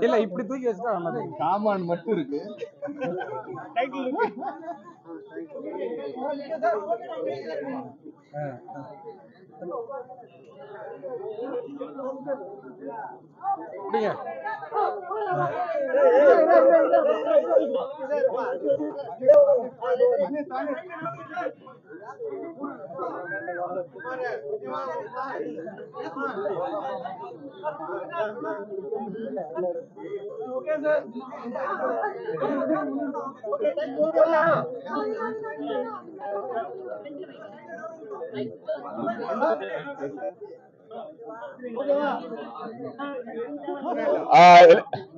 இல்ல. இப்படி தூக்கி வச்சுட்டா நல்லது. காமான் மட்டும் இருக்கு. à, à. đi à Okay,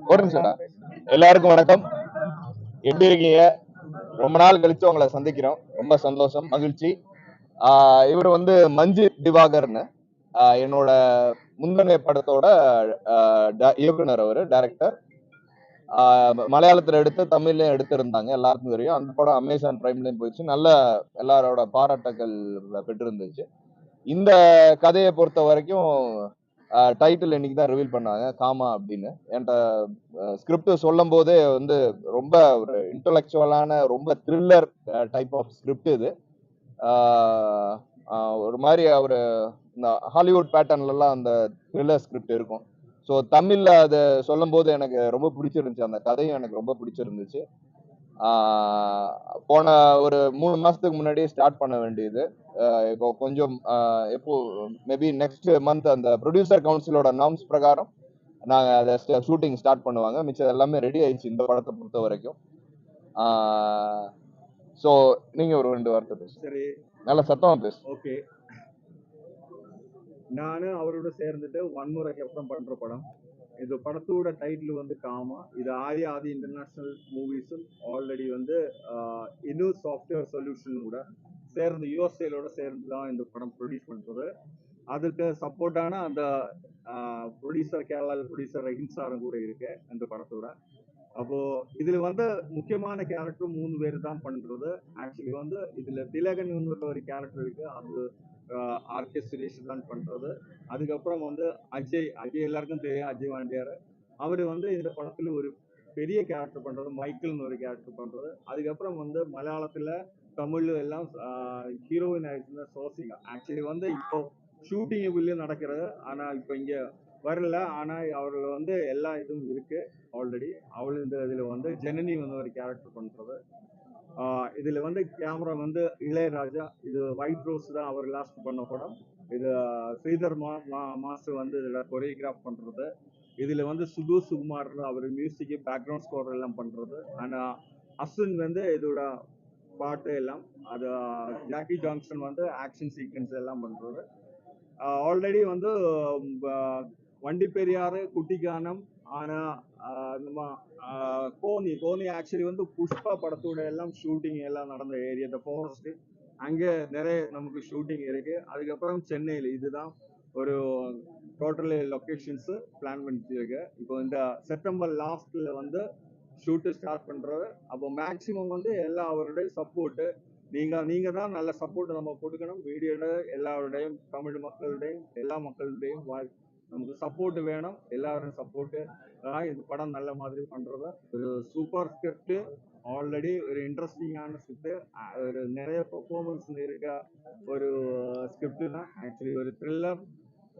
ஒரு நிமிஷம் எல்லாருக்கும் வணக்கம். எப்படி இருக்கீங்க? ரொம்ப நாள் கழிச்சு உங்களை சந்திக்கிறோம். ரொம்ப சந்தோஷம் மகிழ்ச்சி. ஆஹ் இவர் வந்து மஞ்சு திவாகர்னு. ஆஹ் என்னோட முந்தனை படத்தோட ஆஹ் இயக்குனர் அவர் டைரக்டர் மலையாளத்துல எடுத்து தமிழ்லயும் எடுத்திருந்தாங்க. எல்லாருக்கும் தெரியும். அந்த படம் அமேசான் பிரைம்லயும் போயிடுச்சு. நல்ல எல்லாரோட பாராட்டுகள் பெற்றிருந்துச்சு. இந்த கதையை பொறுத்த வரைக்கும் டைட்டில் இன்னைக்கு தான் ரிவீல் பண்ணாங்க. காமா அப்படின்னு. என்கிட்ட ஸ்கிரிப்ட் சொல்லும் போதே வந்து ரொம்ப ஒரு இன்டலெக்சுவலான ரொம்ப த்ரில்லர் டைப் ஆஃப் ஸ்கிரிப்ட் இது. ஒரு மாதிரி அவர் இந்த ஹாலிவுட் பேட்டர்ன்லலாம் அந்த த்ரில்லர் ஸ்கிரிப்ட் இருக்கும். ஸோ தமிழில் அதை சொல்லும்போது எனக்கு ரொம்ப பிடிச்சிருந்துச்சு. அந்த கதையும் எனக்கு ரொம்ப பிடிச்சிருந்துச்சு. போன ஒரு மூணு மாசத்துக்கு முன்னாடியே ஸ்டார்ட் பண்ண வேண்டியது. இப்போ கொஞ்சம் எப்போ மேபி நெக்ஸ்ட் மந்த் அந்த ப்ரொடியூசர் கவுன்சிலோட நார்ம்ஸ் பிரகாரம் நாங்கள் அதை ஷூட்டிங் ஸ்டார்ட் பண்ணுவாங்க. மிச்சம் எல்லாமே ரெடி ஆயிடுச்சு இந்த படத்தை பொறுத்த வரைக்கும். ஸோ நீங்க ஒரு ரெண்டு வார்த்தை பேசுங்க. சரி. நல்ல சத்தமா பேசு. ஓகே. நான் அவரோட சேர்ந்துட்டு வன்முறை அப்புறம் பண்ற படம். இந்த படத்தோட டைட்டில் வந்து காமா. இது ஆதி ஆதி இன்டர்நேஷனல் மூவிஸும் ஆல்ரெடி வந்து இன்னும் சாஃப்ட்வேர் சொல்யூஷன் கூட சேர்ந்து யூஎஸ்ஏலோட சேர்ந்து தான் இந்த படம் ப்ரொடியூஸ் பண்ணுறது அதுக்கு சப்போர்ட்டான அந்த ப்ரொடியூசர் கேரளாவில் ப்ரொடியூசர் ரஹிம்சாரும் கூட இருக்கு அந்த படத்தோட. அப்போ இதுல வந்து முக்கியமான கேரக்டர் மூணு பேர் தான் பண்றது. ஆக்சுவலி வந்து இதுல திலகன் ஒரு கேரக்டர் இருக்கு. அது ஆர்கே சுரேஷ் தான் அதுக்கப்புறம் வந்து அஜய் அஜய் எல்லாருக்கும் தெரியும் அஜய் வாண்டியார். அவர் வந்து இந்த படத்தில் ஒரு பெரிய கேரக்டர் பண்ணுறது மைக்கிள்னு ஒரு கேரக்டர் பண்ணுறது அதுக்கப்புறம் வந்து மலையாளத்தில் தமிழ் எல்லாம் ஹீரோயின் ஆயிடுச்சுன்னா சோசிகா. ஆக்சுவலி வந்து இப்போ ஷூட்டிங் வெளியே நடக்கிறது. ஆனால் இப்போ இங்கே வரல. ஆனால் அவர்கள் வந்து எல்லா இதுவும் இருக்குது ஆல்ரெடி அவள் இந்த இதில் வந்து ஜனனி வந்து ஒரு கேரக்டர் பண்ணுறது இதில் வந்து கேமரா வந்து இளையராஜா இது ஒயிட் ரோஸ் தான் அவர் லாஸ்ட் பண்ண படம். இது ஸ்ரீதர் மா மா- மாஸ்டர் வந்து இதில் கொரியோகிராஃப் பண்ணுறது இதில் வந்து சுகு சுகுமார் அவர் மியூசிக்கு பேக்ரவுண்ட் ஸ்கோர் எல்லாம் பண்ணுறது அண்ட் அஸ்வின் வந்து இதோட பாட்டு எல்லாம் அது ஜாக்கி ஜான்சன் வந்து ஆக்ஷன் சீக்வன்ஸ் எல்லாம் பண்ணுறது ஆல்ரெடி வந்து வண்டி பெரியாறு குட்டிக்கானம் ஆனா நம்ம கோனி கோனி ஆக்சுவலி வந்து புஷ்பா படத்தோட எல்லாம் ஷூட்டிங் எல்லாம் நடந்த ஏரியா இந்த ஃபாரஸ்ட் அங்கே நிறைய நமக்கு ஷூட்டிங் இருக்கு. அதுக்கப்புறம் சென்னையில் இதுதான் ஒரு டோட்டல் லொக்கேஷன்ஸ் பிளான் பண்ணிருக்கு இப்போ இந்த செப்டம்பர் லாஸ்ட்ல வந்து ஷூட்டு ஸ்டார்ட் பண்றது. அப்போ மேக்சிமம் வந்து எல்லா அவருடைய சப்போர்ட்டு நீங்க நீங்க தான் நல்ல சப்போர்ட் நம்ம கொடுக்கணும். வீடியோட எல்லாருடையும் தமிழ் மக்களுடையும் எல்லா மக்களுடையும் வாழ் நமக்கு சப்போர்ட் வேணும். எல்லாரும் சப்போர்ட்டு இந்த படம் நல்ல மாதிரி பண்றது. ஒரு சூப்பர் ஸ்கிரிப்ட் ஆல்ரெடி ஒரு இன்ட்ரெஸ்டிங்கான ஸ்கிரிப்ட் ஒரு நிறைய பெர்ஃபார்மன்ஸ் இருக்க ஒரு ஸ்கிரிப்ட் தான். ஆக்சுவலி ஒரு த்ரில்லர்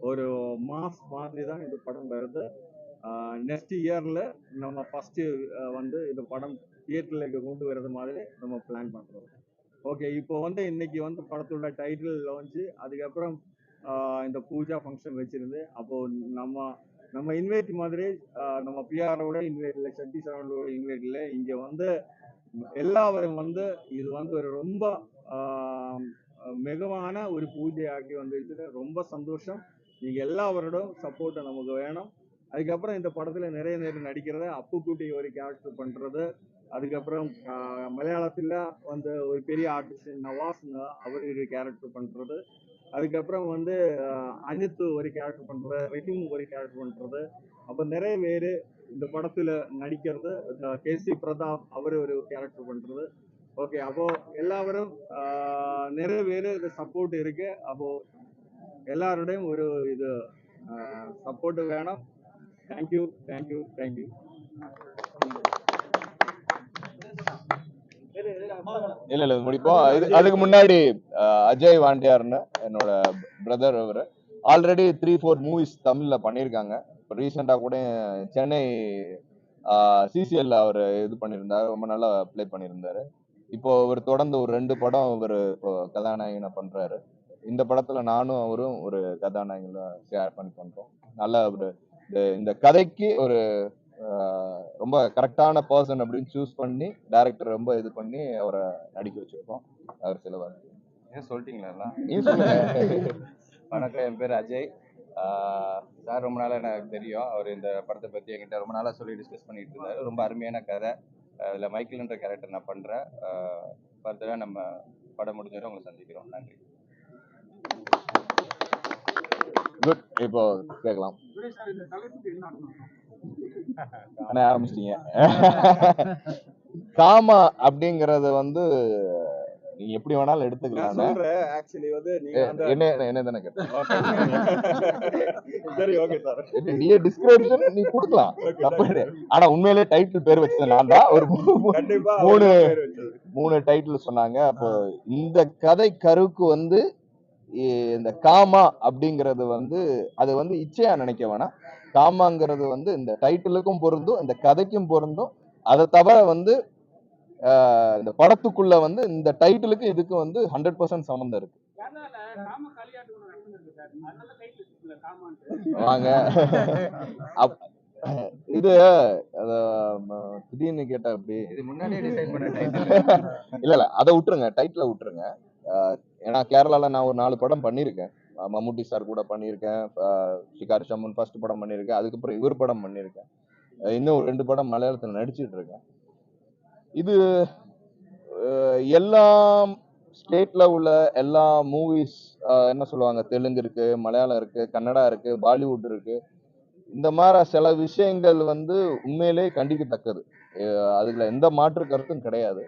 ஒரு மாஸ் மாதிரி தான் இந்த படம் வருது. நெக்ஸ்ட் இயர்ல நம்ம ஃபர்ஸ்ட் வந்து இந்த படம் தியேட்டர்ல கொண்டு வர்றது மாதிரி நம்ம பிளான் பண்றோம். ஓகே இப்போ வந்து இன்னைக்கு வந்து படத்தோட டைட்டில் லான்ச்சு அதுக்கப்புறம் இந்த பூஜா ஃபங்க்ஷன் வச்சிருந்து அப்போ நம்ம நம்ம இன்வைட் மாதிரி நம்ம பிஆரோட இன்வைட் இல்லை சக்தி சரவணோட இன்வைட் இல்லை இங்க வந்து எல்லாரும் வந்து இது வந்து ஒரு ரொம்ப மிகவான ஒரு பூஜையாக்கி வந்துருக்கு ரொம்ப சந்தோஷம். நீங்க எல்லாவரோடும் சப்போர்ட் நமக்கு வேணும். அதுக்கப்புறம் இந்த படத்துல நிறைய நேரம் நடிக்கிறது அப்புக்குட்டி ஒரு கேரக்டர் பண்றது. அதுக்கப்புறம் மலையாளத்தில் மலையாளத்துல வந்து ஒரு பெரிய ஆர்டிஸ்ட் நவாஸ் அவர் கேரக்டர் பண்றது. அதுக்கப்புறம் வந்து அனித்து ஒரு கேரக்டர் பண்ணுறது ரஹீம் ஒரு கேரக்டர் பண்ணுறது அப்போ நிறைய பேர் இந்த படத்தில் நடிக்கிறது கே சி பிரதாப் அவர் ஒரு கேரக்டர் பண்ணுறது ஓகே அப்போ எல்லாரும் நிறைய பேர் இது சப்போர்ட் இருக்கு. அப்போது எல்லாருடையும் ஒரு இது சப்போர்ட் வேணும். தேங்க்யூ தேங்க்யூ தேங்க்யூ இல்ல இல்ல முடிப்போம். இது அதுக்கு முன்னாடி அஜய் வாண்டியார்னு என்னோட பிரதர் அவர். ஆல்ரெடி த்ரீ ஃபோர் மூவிஸ் தமிழ்ல பண்ணியிருக்காங்க இப்போ ரீசெண்டாக கூட சென்னை சிசிஎல்ல அவர் இது பண்ணியிருந்தாரு ரொம்ப நல்லா ப்ளே பண்ணியிருந்தாரு இப்போ அவர் தொடர்ந்து ஒரு ரெண்டு படம் அவர் இப்போ கதாநாயகனை பண்றாரு. இந்த படத்துல நானும் அவரும் ஒரு கதாநாயகனை ஷேர் பண்ணி பண்றோம். நல்ல ஒரு இந்த- கதைக்கு ஒரு ரொம்ப கரெக்டான பர்சன் அப்படின்னு சூஸ் பண்ணி டைரக்டர் ரொம்ப இது பண்ணி அவரை நடிக்க வச்சிருக்கோம். அவர் சில. ஏன் சொல்லிட்டீங்களா வணக்கம் என் பேர் அஜய். சார் ரொம்ப நாளாக எனக்கு தெரியும். அவர் இந்த படத்தை பற்றி என்கிட்ட ரொம்ப நாளாக சொல்லி டிஸ்கஸ் பண்ணிட்டு இருந்தாரு. ரொம்ப அருமையான கதை. அதில் மைக்கேல்ன்ற கேரக்டர் நான் பண்ணுறேன் ஃபர்தராக நம்ம படம் முடிஞ்சவரை உங்களை சந்திக்கிறோம். நன்றி. குட் இப்போ கேட்கலாம். அண்ணா ஆரம்பிச்சிட்டீங்க. காமா அப்படிங்கறது வந்து நீங்க எப்படி வேணாலும் எடுத்துக்கலாம் ஆக்சுவலி வந்து என்ன என்ன தானே சரி ஓகே சார். நீ டிஸ்கிரிப்ஷன் நீ கொடுக்கலாம். தப்பு. ஆனா உண்மையிலே டைட்டில் பேர் வச்சது நான் தான். ஒரு மூணு. மூணு டைட்டில் சொன்னாங்க. அப்போ இந்த கதை கருவுக்கு வந்து இந்த காமா அப்படிங்கிறது வந்து அது வந்து இச்சையா நினைக்க வேணாம். காமாங்கிறது வந்து இந்த டைட்டிலுக்கும் பொருந்தும் இந்த கதைக்கும் பொருந்தும். அதை தவிர வந்து இந்த படத்துக்குள்ள வந்து இந்த டைட்டிலுக்கு இதுக்கு வந்து ஹண்ட்ரட் பர்சன்ட் சம்மந்தம் இருக்கு. வாங்க. இது திடீர்னு கேட்டா அப்படி இல்ல இல்ல அதை விட்டுருங்க டைட்டில விட்டுருங்க. ஏன்னா கேரளால நான் ஒரு நாலு படம் பண்ணியிருக்கேன். மம்முட்டி சார் கூட பண்ணியிருக்கேன். ஆஹ் ஷிகார் ஷம்மன் ஃபர்ஸ்ட் படம் பண்ணியிருக்கேன். அதுக்கப்புறம் இவர் படம் பண்ணியிருக்கேன். இன்னும் ஒரு ரெண்டு படம் மலையாளத்தில் நடிச்சிட்டு இருக்கேன். இது எல்லா ஸ்டேட்ல உள்ள எல்லா மூவிஸ் என்ன சொல்லுவாங்க? தெலுங்கு இருக்கு மலையாளம் இருக்கு கன்னடா இருக்கு பாலிவுட் இருக்கு. இந்த மாதிரி சில விஷயங்கள் வந்து உண்மையிலே கண்டிக்கத்தக்கது. அதுல எந்த மாற்று கருத்தும் கிடையாது.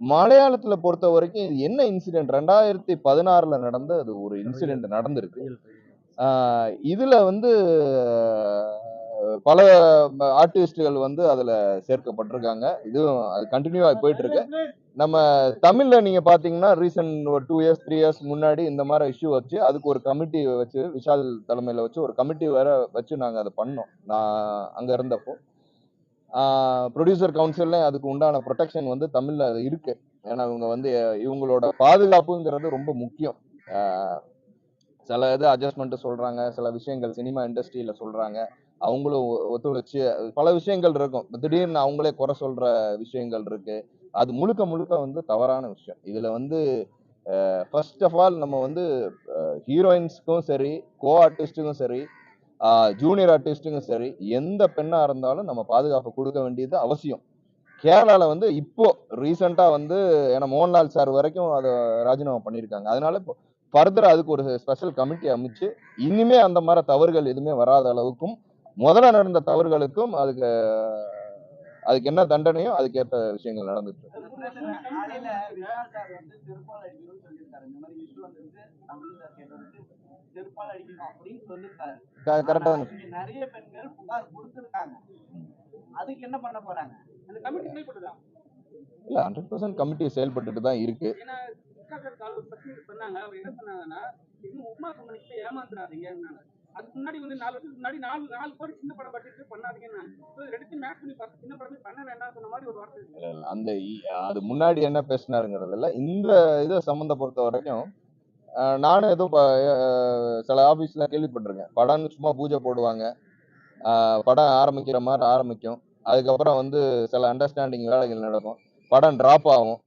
மலையாளத்துல பொறுத்த வரைக்கும் இது என்ன இன்சிடென்ட் ரெண்டாயிரத்தி பதினாறுல நடந்த அது ஒரு இன்சிடென்ட் நடந்திருக்கு. ஆஹ் இதுல வந்து பல ஆர்டிஸ்டுகள் வந்து அதுல சேர்க்கப்பட்டிருக்காங்க. இதுவும் அது கண்டினியூ ஆகி போயிட்டு இருக்கு நம்ம தமிழ்ல நீங்க பாத்தீங்கன்னா ரீசன்ட் ஒரு டூ இயர்ஸ் த்ரீ இயர்ஸ் முன்னாடி இந்த மாதிரி இஷ்யூ வச்சு அதுக்கு ஒரு கமிட்டி வச்சு விஷால் தலைமையில வச்சு ஒரு கமிட்டி வேற வச்சு நாங்க அதை பண்ணோம். நான் அங்க இருந்தப்போ. ப்ரொடியூசர் கவுன்சில்ல அதுக்கு உண்டான ப்ரொடெக்ஷன் வந்து தமிழ்ல அது இருக்கு. ஏன்னா இவங்க வந்து இவங்களோட பாதுகாப்புங்கிறது ரொம்ப முக்கியம். சில இது அட்ஜஸ்ட்மெண்ட் சொல்றாங்க சில விஷயங்கள் சினிமா இண்டஸ்ட்ரியில சொல்றாங்க. அவங்களும் ஒத்துழைச்சு பல விஷயங்கள் இருக்கும். திடீர்னு அவங்களே குறை சொல்ற விஷயங்கள் இருக்கு. அது முழுக்க முழுக்க வந்து தவறான விஷயம். இதுல வந்து ஃபர்ஸ்ட் ஆஃப் ஆல் நம்ம வந்து ஹீரோயின்ஸ்க்கும் சரி கோ ஆர்டிஸ்டுக்கும் சரி ஜூனியர் ஆர்டிஸ்ட்டுக்கும் சரி எந்த பெண்ணாக இருந்தாலும் நம்ம பாதுகாப்பு கொடுக்க வேண்டியது அவசியம் கேரளாவில் வந்து இப்போ ரீசெண்டாக வந்து ஏன்னா மோகன்லால் சார் வரைக்கும் அதை ராஜினாமா பண்ணியிருக்காங்க அதனால இப்போ ஃபர்தர் அதுக்கு ஒரு ஸ்பெஷல் கமிட்டி அமைச்சு இனிமே அந்த மாதிரி தவறுகள் எதுவுமே வராத அளவுக்கும் முதல்ல நடந்த தவறுகளுக்கும் அதுக்கு அதுக்கு என்ன தண்டனையோ அதுக்கேற்ற விஷயங்கள் நடந்துட்டு இருக்கு. செருப்பால் அடிக்கணும் அப்படின்னு சொல்லியிருக்காரு நிறைய பெண்கள் புகார் கொடுத்துருக்காங்க. அதுக்கு என்ன பண்ண போறாங்க? அந்த கமிட்டி செயல்பட்டுதான் இல்ல ஹண்ட்ரட் பர்சன்ட் கமிட்டி செயல்பட்டுட்டு தான் இருக்கு. சொன்னாங்க. அவர் என்ன சொன்னாங்கன்னா இன்னும் உமா கம்பெனிக்கு ஏமாத்துறாதீங்கன்னாங்க அதுக்கு முன்னாடி வந்து நாலு வருஷத்துக்கு முன்னாடி நாலு நாலு கோடி சின்ன படம் பட்ஜெட் பண்ணாதீங்கன்னு ரெண்டு மேட்ச் பண்ணி பார்த்து சின்ன படமே பண்ண வேண்டாம் சொன்ன மாதிரி ஒரு வார்த்தை அந்த அது முன்னாடி என்ன பேசினாருங்கிறது இல்ல இந்த இதை சம்மந்த பொறுத்த வரைக்கும் நானும் ஏதோ ப- சில ஆபீஸ்ல கேள்விப்பட்டிருக்கேன். படம்னு சும்மா பூஜை போடுவாங்க. படம் ஆரம்பிக்கிற மாதிரி ஆரம்பிக்கும். அதுக்கப்புறம் வந்து சில அண்டர்ஸ்டாண்டிங் வேலைகள் நடக்கும். படம் டிராப் ஆகும்.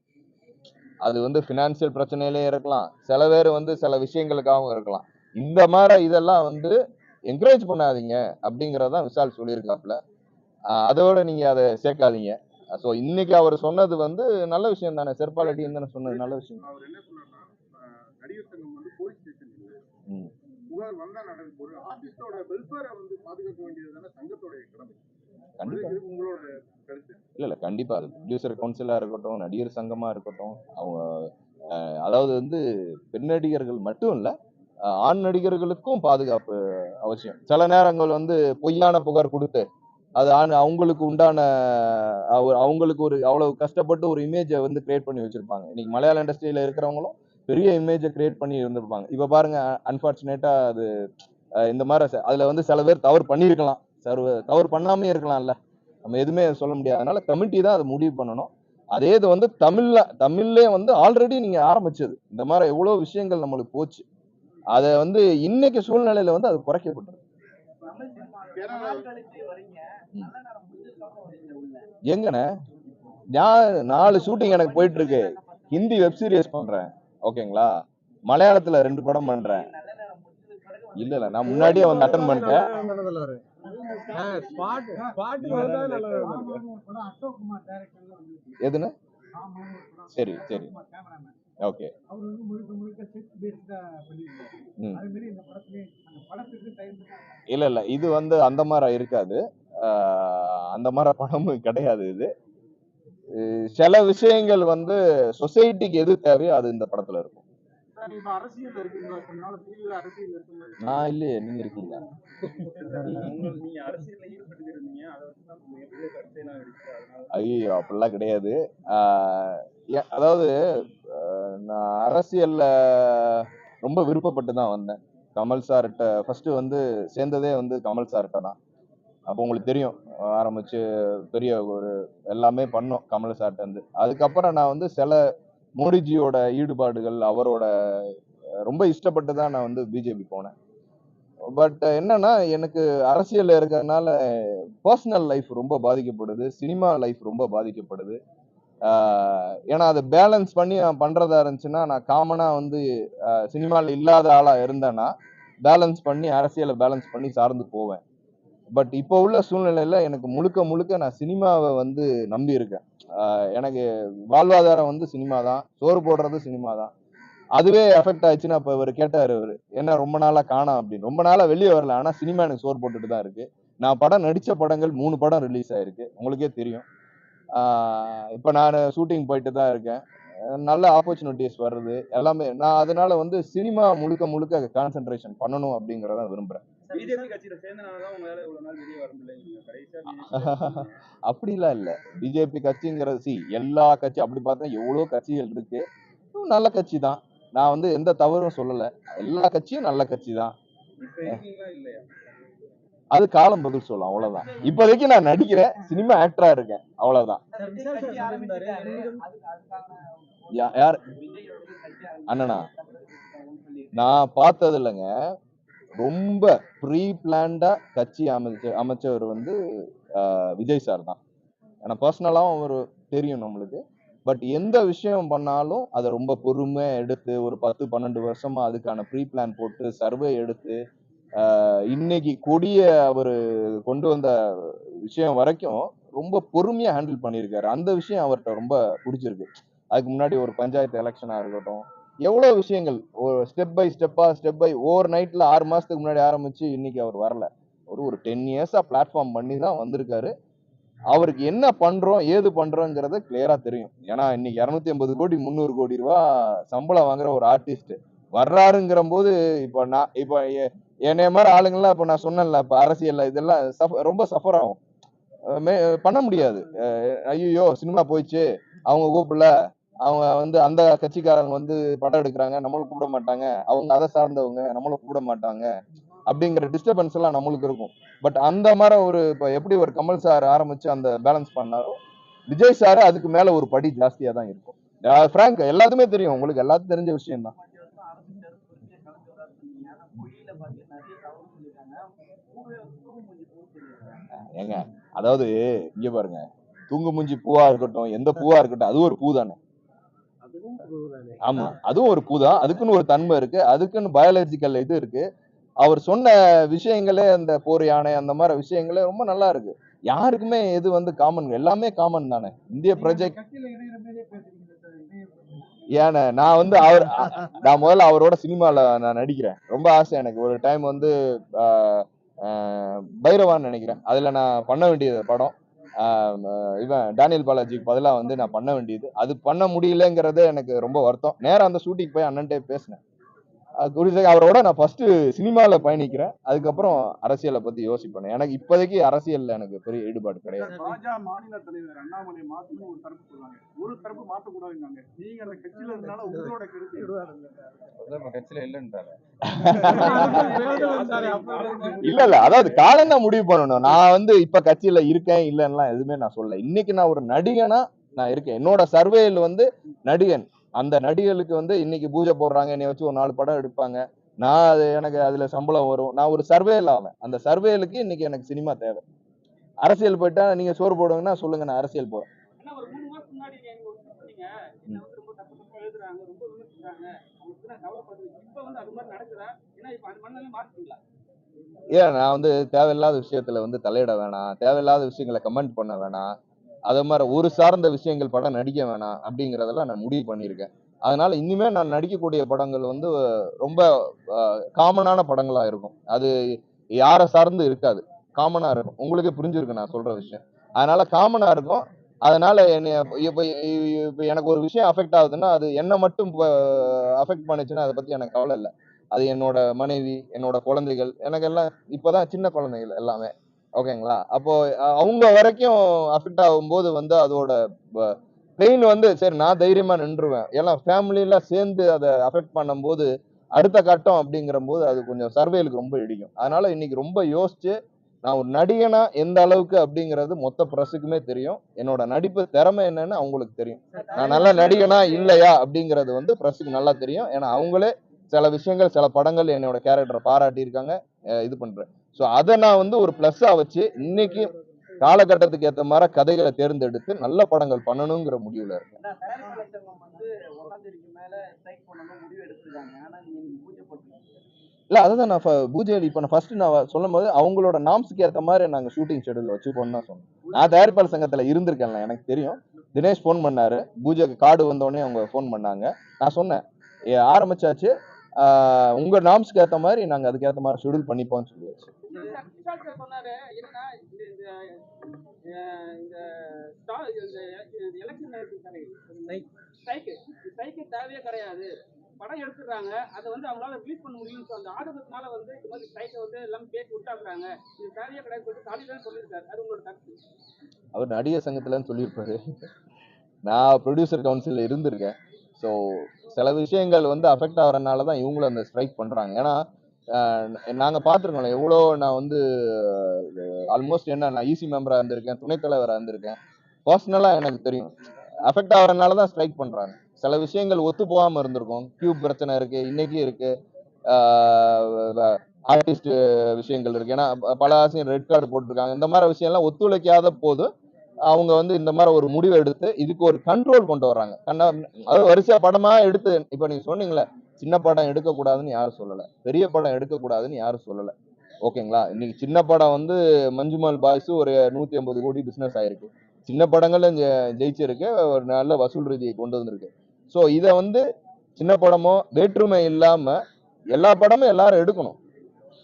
அது வந்து ஃபினான்சியல் பிரச்சனையிலே இருக்கலாம். சில பேர் வந்து சில விஷயங்களுக்காகவும் இருக்கலாம். இந்த மாதிரி இதெல்லாம் வந்து என்கரேஜ் பண்ணாதீங்க அப்படிங்கிறதான் விஷால் சொல்லியிருக்காப்புல. அதோட நீங்க அதை சேர்க்காதீங்க. ஸோ இன்னைக்கு அவர் சொன்னது வந்து நல்ல விஷயம் தானே. செர்பாலிட்டின்னு தானே சொன்னது. நல்ல விஷயம் அவர் என்ன சொன்னார்னா அஹ், நடிகர் சங்கம் வந்து போலீஸ் ஸ்டேஷன் இல்லை. புகார் வந்தா நடக்கும் ஒரு ஆர்டிஸ்டோட வெல்ஃபேரை வந்து பாதுகாக்க வேண்டியது தானே சங்கத்தோட கடமை உங்களோட கருத்து? இல்ல இல்ல கண்டிப்பா. அது ப்ரொடியூசர் கவுன்சிலா இருக்கட்டும் நடிகர் சங்கமா இருக்கட்டும் அவங்க அதாவது வந்து பெண் நடிகர்கள் மட்டும் இல்ல ஆண் நடிகர்களுக்கும் பாதுகாப்பு அவசியம். சில நேரங்கள் வந்து பொய்யான புகார் கொடுத்து அது ஆண் அவங்களுக்கு உண்டான அவ- அவங்களுக்கு ஒரு அவ்வளவு கஷ்டப்பட்டு ஒரு இமேஜை வந்து கிரியேட் பண்ணி வச்சிருப்பாங்க. இன்னைக்கு மலையாள இண்டஸ்ட்ரியில இருக்கிறவங்களும் பெரிய இமேஜை கிரியேட் பண்ணி இருந்திருப்பாங்க. இப்போ பாருங்க அன்பார்ச்சுனேட்டா அது இந்த மாதிரி ச- அதுல வந்து சில பேர் தவறு பண்ணியிருக்கலாம். சர்வ தவறு பண்ணாமே இருக்கலாம்ல. நம்ம எதுவுமே சொல்ல முடியாது. அதனால கமிட்டி தான் அதை முடிவு பண்ணணும். அதே இது வந்து தமிழ்ல தமிழ்லே வந்து ஆல்ரெடி நீங்க ஆரம்பிச்சது. இந்த மாதிரி எவ்வளவு விஷயங்கள் நம்மளுக்கு போச்சு. அதை வந்து இன்னைக்கு சூழ்நிலையில வந்து அது குறைக்கப்பட்டது. எங்கண்ண? எங்கண்ணே நான் நாலு ஷூட்டிங் எனக்கு போயிட்டு இருக்கு. ஹிந்தி வெப் சீரிஸ் பண்றேன். ஓகேங்களா? மலையாளத்துல ரெண்டு படம் பண்றேன். இல்ல இல்ல நான் முன்னாடியே வந்து அட்டன் பண்ணிட்டேன். எதுன்னு? சரி சரி. ஓகே. அவர் வந்து முழுக்க முழுக்க செட் பேஸ்டா ம். இந்த படத்துலயே அந்த படத்துக்கு டைம் இல்ல இல்ல இது வந்து அந்த மாதிரி இருக்காது. அந்த மாதிரி படமும் கிடையாது இது. சில விஷயங்கள் வந்து சொசைட்டிக்கு எது தேவையோ அது இந்த படத்துல இருக்கும். நான் இல்லையே நீங்க இருக்கீங்க ஐயோ அப்படிலாம் கிடையாது. அதாவது நான் அரசியல்ல ரொம்ப விருப்பப்பட்டு தான் வந்தேன். கமல் சார்கிட்ட ஃபர்ஸ்ட் வந்து சேர்ந்ததே வந்து கமல் சார்கிட்ட தான். அப்போ உங்களுக்கு தெரியும். ஆரம்பிச்சு பெரிய ஒரு எல்லாமே பண்ணோம் கமல் சார்ட்டேருந்து அதுக்கப்புறம் நான் வந்து சில மோடிஜியோட ஈடுபாடுகள் அவரோட ரொம்ப இஷ்டப்பட்டு தான் நான் வந்து பிஜேபி போனேன். பட் என்னன்னா எனக்கு அரசியல் இருக்கிறதுனால பர்சனல் லைஃப் ரொம்ப பாதிக்கப்படுது. சினிமா லைஃப் ரொம்ப பாதிக்கப்படுது. ஏன்னா அதை பேலன்ஸ் பண்ணி நான் பண்றதா இருந்துச்சுன்னா நான் காமனா வந்து சினிமாவில் இல்லாத ஆளா இருந்தேன்னா பேலன்ஸ் பண்ணி அரசியலை பேலன்ஸ் பண்ணி சார்ந்து போவேன். பட் இப்போ உள்ள சூழ்நிலையில எனக்கு முழுக்க முழுக்க நான் சினிமாவை வந்து நம்பி இருக்கேன் எனக்கு வாழ்வாதாரம் வந்து சினிமா தான் சோறு போடுறது சினிமா தான் அதுவே எஃபெக்ட் ஆயிடுச்சுன்னா இப்போ இவர் கேட்டார் இவர். என்ன ரொம்ப நாளா காணாம் அப்படின்னு. ரொம்ப நாளா வெளியே வரல ஆனா சினிமா எனக்கு சோறு போட்டுட்டு தான் இருக்கு. நான் படம் நடித்த படங்கள் மூணு படம் ரிலீஸ் ஆயிருக்கு. உங்களுக்கே தெரியும். இப்போ நான் ஷூட்டிங் போயிட்டு தான் இருக்கேன். நல்ல ஆப்பர்ச்சுனிட்டிஸ் வருது. எல்லாமே நான் அதனால வந்து சினிமா முழுக்க முழுக்க கான்சென்ட்ரேஷன் பண்ணணும் அப்படிங்கிறத விரும்புகிறேன் அப்படிலாம் இல்ல. பிஜேபி கட்சிங்கிறது சி எல்லா கட்சி அப்படி பார்த்தா எவ்வளோ கட்சிகள் இருக்கு? நல்ல கட்சி தான் நான் வந்து எந்த தவறும் சொல்லல. எல்லா கட்சியும் நல்ல கட்சி தான் அது காலம் பதில் சொல்லும் அவ்வளவுதான். இப்போதைக்கு நான் நடிக்கிறேன் சினிமா ஆக்டரா இருக்கேன் அவ்வளவுதான். யார்? அண்ணனா? நான் பார்த்தது இல்லைங்க ரொம்ப ப்ரீ பிளான்டா கட்சி அமைச்ச அமைச்சவர் வந்து விஜய் சார் தான். ஏன்னா பர்சனலாகவும் அவர் தெரியும் நம்மளுக்கு. பட் எந்த விஷயம் பண்ணாலும் அதை ரொம்ப பொறுமையா எடுத்து ஒரு பத்து பன்னெண்டு வருஷமா அதுக்கான ப்ரீ பிளான் போட்டு சர்வே எடுத்து இன்னைக்கு கொடிய அவர் கொண்டு வந்த விஷயம் வரைக்கும் ரொம்ப பொறுமையா ஹேண்டில் பண்ணியிருக்காரு. அந்த விஷயம் அவர்கிட்ட ரொம்ப பிடிச்சிருக்கு. அதுக்கு முன்னாடி ஒரு பஞ்சாயத்து எலெக்ஷனா இருக்கட்டும் எவ்வளோ விஷயங்கள்? ஒரு ஸ்டெப் பை ஸ்டெப்பாக ஸ்டெப் பை ஓவர் நைட்டில் ஆறு மாதத்துக்கு முன்னாடி ஆரம்பித்து இன்னைக்கு அவர் வரல. ஒரு ஒரு டென் இயர்ஸாக பிளாட்ஃபார்ம் பண்ணி தான் வந்திருக்காரு. அவருக்கு என்ன பண்ணுறோம் ஏது பண்ணுறோங்கிறத கிளியராக தெரியும். ஏன்னா இன்னைக்கு இரநூத்தி ஐம்பது கோடி முந்நூறு கோடி ரூபா சம்பளம் வாங்குற ஒரு ஆர்டிஸ்ட் வர்றாருங்கிற போது இப்போ நான் இப்போ என்னைய மாதிரி ஆளுங்கள்லாம் இப்போ நான் சொன்னேன்ல இப்போ அரசியலில் இதெல்லாம் சஃப ரொம்ப சஃபர் ஆகும். மே- பண்ண முடியாது. ஐயோ சினிமா போயிடுச்சு அவங்க கூப்பிடல. அவங்க வந்து அந்த கட்சிக்காரங்க வந்து படம் எடுக்கிறாங்க நம்மளும் கூப்பிட மாட்டாங்க. அவங்க அதை சார்ந்தவங்க நம்மளும் கூப்பிட மாட்டாங்க. அப்படிங்கிற டிஸ்டர்பன்ஸ் எல்லாம் நம்மளுக்கு இருக்கும். பட் அந்த மாதிரி ஒரு இப்போ எப்படி ஒரு கமல் சார் ஆரம்பிச்சு அந்த பேலன்ஸ் பண்ணாரோ விஜய் சார் அதுக்கு மேல ஒரு படி ஜாஸ்தியா தான் இருக்கும். ஃப்ராங்க் எல்லாத்துமே தெரியும். உங்களுக்கு எல்லாத்துக்கும் தெரிஞ்ச விஷயம் தான். ஏங்க அதாவது இங்க பாருங்க. தூங்கு மூஞ்சி பூவா இருக்கட்டும் எந்த பூவா இருக்கட்டும் அது ஒரு பூ தானே. ஆமா. அதுவும் ஒரு பூ தான் அதுக்குன்னு ஒரு தன்மை இருக்கு. அதுக்குன்னு பயாலஜிக்கல் இது இருக்கு. அவர் சொன்ன விஷயங்களே அந்த போர் யானை அந்த மாதிரி விஷயங்களே ரொம்ப நல்லா இருக்கு. யாருக்குமே இது வந்து காமன் எல்லாமே காமன் தானே. இந்திய ப்ராஜெக்ட் ஏன்னா நான் வந்து அவர் நான் முதல்ல அவரோட சினிமால நான் நடிக்கிறேன். ரொம்ப ஆசை எனக்கு. ஒரு டைம் வந்து பைரவான்னு நினைக்கிறேன். அதுல நான் பண்ண வேண்டியது படம். இவன் டேனியல் பாலாஜிக்கு பதிலாக வந்து நான் பண்ண வேண்டியது. அது பண்ண முடியலங்கிறது எனக்கு ரொம்ப வருத்தம். நேரம் அந்த ஷூட்டிங் போய் அண்ணன்ட்டே பேசினேன். குறித்து அவரோட நான் ஃபர்ஸ்ட் சினிமால பயணிக்கிறேன். அதுக்கப்புறம் அரசியலை பத்தி யோசிப்பேன். எனக்கு இப்போதைக்கு அரசியல்ல எனக்கு பெரிய ஈடுபாடு கிடையாது. மாநில தலைவர் அண்ணாமலை மாத்தணும் ஒரு தரப்பு சொல்றாங்க ஒரு தரப்பு மாத்தக்கூடாதுங்க நீங்க அந்த கட்சியில இருந்தனால உங்களோட கட்சியில இல்லைன்றாங்க இல்ல இல்ல அதாவது காலம் தான் முடிவு பண்ணணும். நான் வந்து இப்ப கட்சியில இருக்கேன் இல்லைன்னா எதுவுமே நான் சொல்லல. இன்னைக்கு நான் ஒரு நடிகனா நான் இருக்கேன். என்னோட சர்வேல வந்து நடிகன். அந்த நடிகர்களுக்கு வந்து இன்னைக்கு பூஜை போடுறாங்க என்னை வச்சு ஒரு நாலு படம் எடுப்பாங்க. நான் அது எனக்கு அதுல சம்பளம் வரும். நான் ஒரு சர்வேல ஆவேன் அந்த சர்வேலுக்கு இன்னைக்கு எனக்கு சினிமா தேவை. அரசியல் போயிட்டா நீங்க சோறு போடுங்கன்னா சொல்லுங்க நான் அரசியல் போறேன். ஏன் நான் வந்து தேவையில்லாத விஷயத்துல வந்து தலையிட வேணாம். தேவையில்லாத விஷயங்களை கமெண்ட் பண்ண வேணாம். அதே மாதிரி ஒரு சார்ந்த விஷயங்கள் படம் நடிக்க வேணாம் அப்படிங்கிறதெல்லாம் நான் முடிவு பண்ணியிருக்கேன். அதனால இனிமே நான் நடிக்கக்கூடிய படங்கள் வந்து ரொம்ப காமனான படங்களா இருக்கும். அது யாரை சார்ந்து இருக்காது. காமனா இருக்கும். உங்களுக்கே புரிஞ்சிருக்கு நான் சொல்ற விஷயம். அதனால காமனா இருக்கும். அதனால என்னை இப்போ எனக்கு ஒரு விஷயம் அஃபெக்ட் ஆகுதுன்னா அது என்னை மட்டும் அஃபெக்ட் பண்ணுச்சுன்னா அதை பத்தி எனக்கு கவலை இல்லை. அது என்னோட மனைவி என்னோட குழந்தைகள் எனக்கு எல்லாம் இப்போதான் சின்ன குழந்தைகள் எல்லாமே. ஓகேங்களா? அப்போ அவங்க வரைக்கும் அஃபெக்ட் ஆகும்போது வந்து அதோட பெயின் வந்து சரி நான் தைரியமா நின்றுவேன். எல்லாம் ஃபேமிலியில சேர்ந்து அதை அஃபெக்ட் பண்ணும்போது அடுத்த கட்டம் அப்படிங்கிற போது அது கொஞ்சம் சர்வேலுக்கு ரொம்ப இடிக்கும். அதனால இன்னைக்கு ரொம்ப யோசிச்சு நான் ஒரு நடிகனா எந்த அளவுக்கு அப்படிங்கிறது மொத்த பிரஸுக்குமே தெரியும். என்னோட நடிப்பு திறமை என்னன்னு அவங்களுக்கு தெரியும். நான் நல்ல நடிகனா இல்லையா அப்படிங்கிறது வந்து பிரஸுக்கு நல்லா தெரியும். ஏன்னா அவங்களே சில விஷயங்கள் சில படங்கள் என்னோட கேரக்டரை பாராட்டியிருக்காங்க. இது பண்றேன். ஸோ அதை நான் வந்து ஒரு ப்ளஸ்ஸா வச்சு இன்னைக்கு காலகட்டத்துக்கு ஏற்ற மாதிரி கதைகளை தேர்ந்தெடுத்து நல்ல படங்கள் பண்ணணுங்கிற முடிவுல இருக்கேன். இல்ல அதுதான் நான் ஃப- பூஜை இப்போ நான் ஃபர்ஸ்ட் நான் சொல்லும் போது அவங்களோட நாம்ஸ்க்கு ஏற்ற மாதிரி நாங்க ஷூட்டிங் ஷெடியூல் வச்சுப்போம்னு தான் சொன்னேன். நான் தயாரிப்பாளர் சங்கத்துல இருந்திருக்கேன்ல எனக்கு தெரியும். தினேஷ் ஃபோன் பண்ணாரு. பூஜைக்கு கார்டு வந்தோடனே அவங்க ஃபோன் பண்ணாங்க. நான் சொன்னேன் "ஏ, ஆரம்பிச்சாச்சு. உங்க நாம்ஸ்க்கு ஏற்ற மாதிரி நாங்க அதுக்கு ஏற்ற மாதிரி ஷெடியூல் பண்ணிப்போம்னு சொல்லியாச்சு. தேவையே கிடையாது. படம் எடுத்துடுறாங்க அதை வந்து அவங்களால ரிலீஸ் பண்ண முடியும் So, அந்த ஆதங்கத்தினால வந்து இந்த மாதிரி ஸ்ட்ரைக்கை வந்து எல்லாம் பேசி விட்டாக்குறாங்க இது தேவையே கிடையாது சொல்லிட்டு காலையில சொல்லியிருக்காரு. அது உங்களோட கருத்து அவர் நடிகர் சங்கத்துலன்னு சொல்லியிருப்பாரு. நான் ப்ரொடியூசர் கவுன்சிலில் இருந்திருக்கேன். ஸோ சில விஷயங்கள் வந்து அஃபெக்ட் ஆகிறனால தான் இவங்களும் அந்த ஸ்ட்ரைக் பண்ணுறாங்க ஏன்னா நாங்கள் பார்த்துருக்கோம் எவ்வளோ நான் வந்து ஆல்மோஸ்ட் என்ன நான் ஈசி மெம்பராக இருந்திருக்கேன் துணைத் தலைவராக இருந்திருக்கேன். பர்சனலாக எனக்கு தெரியும். அஃபெக்ட் ஆகிறனால தான் ஸ்ட்ரைக் பண்ணுறாங்க சில விஷயங்கள் ஒத்து போகாமல் இருந்திருக்கும். கியூப் பிரச்சனை இருக்குது இன்னைக்கு இருக்குது ஆர்டிஸ்ட் விஷயங்கள் இருக்கு. ஏன்னா பல ஆசையும் ரெட் கார்டு போட்டிருக்காங்க. இந்த மாதிரி விஷயம்லாம் ஒத்துழைக்காத போது அவங்க வந்து இந்த மாதிரி ஒரு முடிவை எடுத்து இதுக்கு ஒரு கண்ட்ரோல் கொண்டு வர்றாங்க. கண்ணா அதாவது வரிசையா படமா எடுத்து இப்ப நீங்க சொன்னீங்களே சின்ன படம் எடுக்கக்கூடாதுன்னு யாரும் சொல்லல. பெரிய படம் எடுக்கக்கூடாதுன்னு யாரும் சொல்லல. ஓகேங்களா? இன்னைக்கு சின்ன படம் வந்து மஞ்சுமால் பாய்ஸ் ஒரு நூத்தி ஐம்பது கோடி பிசினஸ் ஆயிருக்கு. சின்ன படங்கள்ல ஜெ- ஜெயிச்சிருக்கு ஒரு நல்ல வசூல் ரீதியை கொண்டு வந்திருக்கு. ஸோ இதை வந்து சின்ன படமோ வேற்றுமை இல்லாம எல்லா படமும் எல்லாரும் எடுக்கணும்.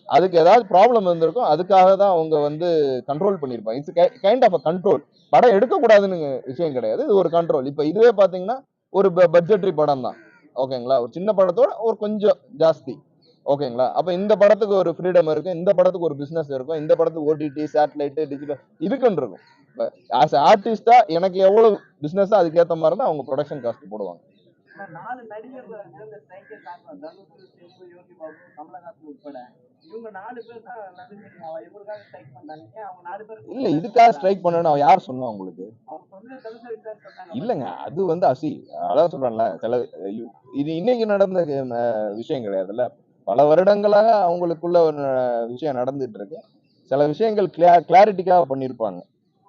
அதுக்கு ஏதாவது ப்ராப்ளம் இருந்திருக்கும் அதுக்காக தான் அவங்க வந்து கண்ட்ரோல் பண்ணியிருப்பாங்க. It's kind of a control படம் எடுக்கக்கூடாதுன்னு விஷயம் கிடையாது. இது ஒரு கண்ட்ரோல் இப்போ இதுவே பார்த்தீங்கன்னா ஒரு பட்ஜெட்ரி படம் தான். ஓகேங்களா ஒரு சின்ன படத்தோட ஒரு கொஞ்சம் ஜாஸ்தி. ஓகேங்களா அப்போ இந்த படத்துக்கு ஒரு ஃப்ரீடம் இருக்கும். இந்த படத்துக்கு ஒரு பிஸ்னஸ் இருக்கும். இந்த படத்துக்கு ஓடிடி சேட்டலைட்டு டிஜிட்டல் இதுக்குன்னு இருக்கும். ஆஸ் ஆர்டிஸ்டா எனக்கு எவ்வளவு பிஸ்னஸ் அதுக்கேற்ற மாதிரி தான் அவங்க ப்ரொடக்ஷன் காஸ்ட் போடுவாங்க. நாலு நடிகர்கள் சேர்ந்த ஸ்ட்ரைக்கே காரணம் தனுஷ் சிம்பு யோகி பாபு கமலஹாசன் உட்பட. இவங்க நாலு பேர் தான் இவங்களுக்காக ஸ்ட்ரைக் பண்ணாங்க அவங்க நாலு பேர் இல்ல இதுக்காக ஸ்ட்ரைக் பண்ணணும் யார் சொன்னா உங்களுக்கு? இல்லைங்க அது வந்து அசி. அதான் சொல்றேன்ல சில இது இன்னைக்கு நடந்த விஷயம் கிடையாதுல்ல. பல வருடங்களாக அவங்களுக்குள்ள ஒரு விஷயம் நடந்துட்டு இருக்கு. சில விஷயங்கள் கிளியா கிளாரிட்டிக்காக பண்ணியிருப்பாங்க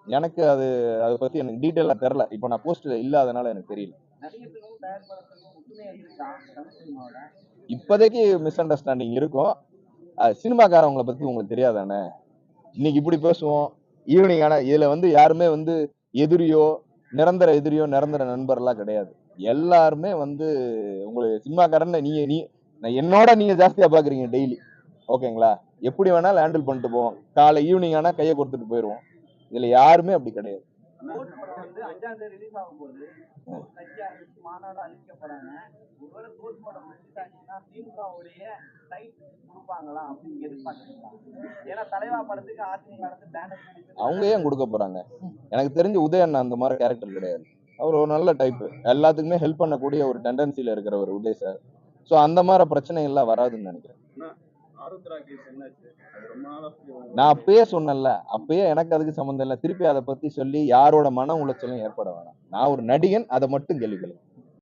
எனக்கு அது அதை பத்தி எனக்கு டீட்டெயிலாக தெரில இப்போ நான் போஸ்ட்ல இல்லாதனால எனக்கு தெரியல. இப்போதைக்கு மிஸ் அண்டர்ஸ்டாண்டிங் இருக்கும் சினிமாக்காரவங்களை பத்தி உங்களுக்கு தெரியாதானே? இன்னைக்கு இப்படி பேசுவோம். ஈவினிங் ஆனா இதுல வந்து யாருமே வந்து எதிரியோ நிரந்தர எதிரியோ நிரந்தர நண்பர்லாம் கிடையாது. எல்லாருமே வந்து உங்களுக்கு சினிமாக்காரன் நீங்க நீ நான் என்னோட நீங்க ஜாஸ்தியா பாக்குறீங்க டெய்லி ஓகேங்களா? எப்படி வேணாலும் ஹேண்டில் பண்ணிட்டு போவோம். காலை ஈவினிங் ஆனா கையை கொடுத்துட்டு போயிடுவோம் இதுல யாருமே அப்படி கிடையாது. வந்து அஞ்சாம் தேதி ரிலீஸ் ஆகும் போது கட்சி ஆரம்பிச்சு மாநாடு அறிவிக்க போறாங்க ஒருவேளை கோட் படம் ரிலீஸ் ஆச்சுன்னா திமுகவுடைய டைட் கொடுப்பாங்களா அப்படின்னு எதிர்பார்க்குறீங்களா ஏன்னா தலைவா படத்துக்கு அதிமுக நடந்து பேனர் அவங்க ஏன் கொடுக்க போறாங்க? எனக்கு தெரிஞ்ச உதயண்ணா அந்த மாதிரி கேரக்டர் கிடையாது. அவர் ஒரு நல்ல டைப் எல்லாத்துக்குமே ஹெல்ப் பண்ணக்கூடிய ஒரு டெண்டன்சில இருக்கிறவர் உதய் சார் ஸோ அந்த மாதிரி பிரச்சனை எல்லாம் வராதுன்னு நினைக்கிறேன். நான் அப்பயே சொன்னேன்ல. அப்பயே எனக்கு அதுக்கு சம்மந்தம் இல்லை. திருப்பி அதை பத்தி சொல்லி யாரோட மன உளைச்சலும் ஏற்பட வேணாம். நான் ஒரு நடிகன் அதை மட்டும் கேள்விக்கிறேன்